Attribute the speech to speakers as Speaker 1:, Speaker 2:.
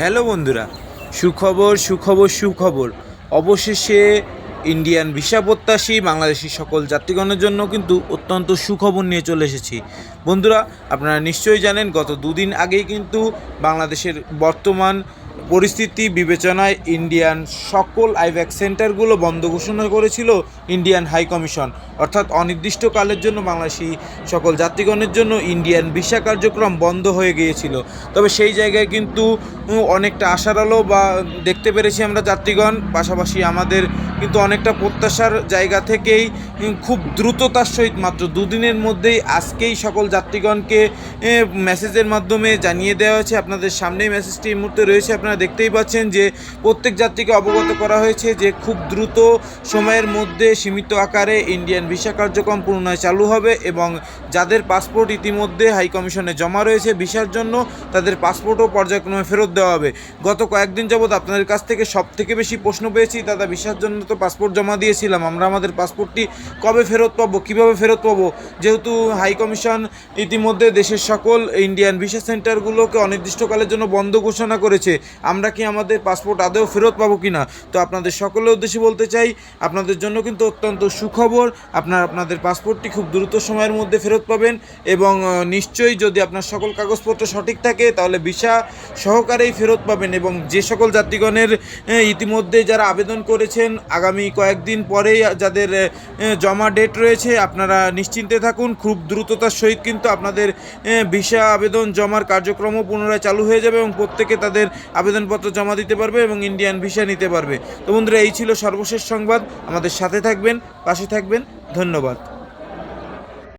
Speaker 1: Hello বন্ধুরা সুখবর সুখবর সুখবর। অবশেষে ইন্ডিয়ান ভিসা প্রত্যাশী বাংলাদেশি সকল যাত্রীগণের জন্য কিন্তু অত্যন্ত সুখবর নিয়ে চলে এসেছি। বন্ধুরা, আপনারা নিশ্চয়ই জানেন, গত দুদিন আগেই কিন্তু বাংলাদেশের বর্তমান পরিস্থিতি বিবেচনায় ইন্ডিয়ান সকল আইভ্যাক সেন্টারগুলো বন্ধ ঘোষণা করেছিল ইন্ডিয়ান হাই কমিশন। অর্থাৎ অনির্দিষ্টকালের জন্য বাংলাদেশি সকল যাত্রীগণের জন্য ইন্ডিয়ান ভিসা কার্যক্রম বন্ধ হয়ে গিয়েছিল। তবে সেই জায়গায় কিন্তু অনেকটা আশার আলো বা দেখতে পেরেছি আমরা যাত্রীগণ, পাশাপাশি আমাদের কিন্তু অনেকটা প্রত্যাশার জায়গা থেকেই খুব দ্রুততার সহিত মাত্র দুদিনের মধ্যেই আজকেই সকল যাত্রীগণকে মেসেজের মাধ্যমে জানিয়ে দেওয়া হয়েছে। আপনাদের সামনেই মেসেজটি এই মুহূর্তে রয়েছে। আপনারা দেখতেই পাচ্ছেন যে প্রত্যেক যাত্রীকে অবগত করা হয়েছে যে খুব দ্রুত সময়ের মধ্যে সীমিত আকারে ইন্ডিয়ান ভিসা কার্যক্রম পুনরায় চালু হবে এবং যাদের পাসপোর্ট ইতিমধ্যে হাই কমিশনে জমা রয়েছে ভিসার জন্য, তাদের পাসপোর্টও পর্যায়ক্রমে ফেরত দেওয়া হবে। গত কয়েকদিন যাবৎ আপনাদের কাছ থেকে সব থেকে বেশি প্রশ্ন পেয়েছি, দাদা, ভিসার জন্য তো পাসপোর্ট জমা দিয়েছিলাম। আমরা আমাদের পাসপোর্টটি কবে ফেরত পাবো, কীভাবে ফেরত পাবো? যেহেতু হাই কমিশন ইতিমধ্যে দেশের সকল ইন্ডিয়ান ভিসা সেন্টারগুলোকে অনির্দিষ্টকালের জন্য বন্ধ ঘোষণা করেছে। আমরা কি আমাদের পাসপোর্ট আদৌ ফেরত পাবো কি না তো আপনাদের সকলের উদ্দেশ্যে বলতে চাই, আপনাদের জন্য কিন্তু অত্যন্ত সুখবর, আপনার আপনাদের পাসপোর্টটি খুব দ্রুত সময়ের মধ্যে ফেরত পাবেন এবং নিশ্চয়ই যদি আপনার সকল কাগজপত্র সঠিক থাকে, তাহলে ভিসা সহকারেই ফেরত পাবেন এবং যে সকল যাত্রীগণের ইতিমধ্যে যারা আবেদন করেছেন, আগামী কয়েকদিন পরেই যাদের জমা ডেট রয়েছে, আপনারা নিশ্চিন্তে থাকুন। খুব দ্রুততার সহিত কিন্তু আপনাদের ভিসা আবেদন জমার কার্যক্রমও পুনরায় চালু হয়ে যাবে এবং প্রত্যেকে তাদের আবেদনপত্র জমা দিতে পারবে এবং ইন্ডিয়ান ভিসা নিতে পারবে। তো বন্ধুরা, এই ছিল সর্বশেষ সংবাদ। আমাদের সাথে থাকবেন, পাশে থাকবেন। ধন্যবাদ।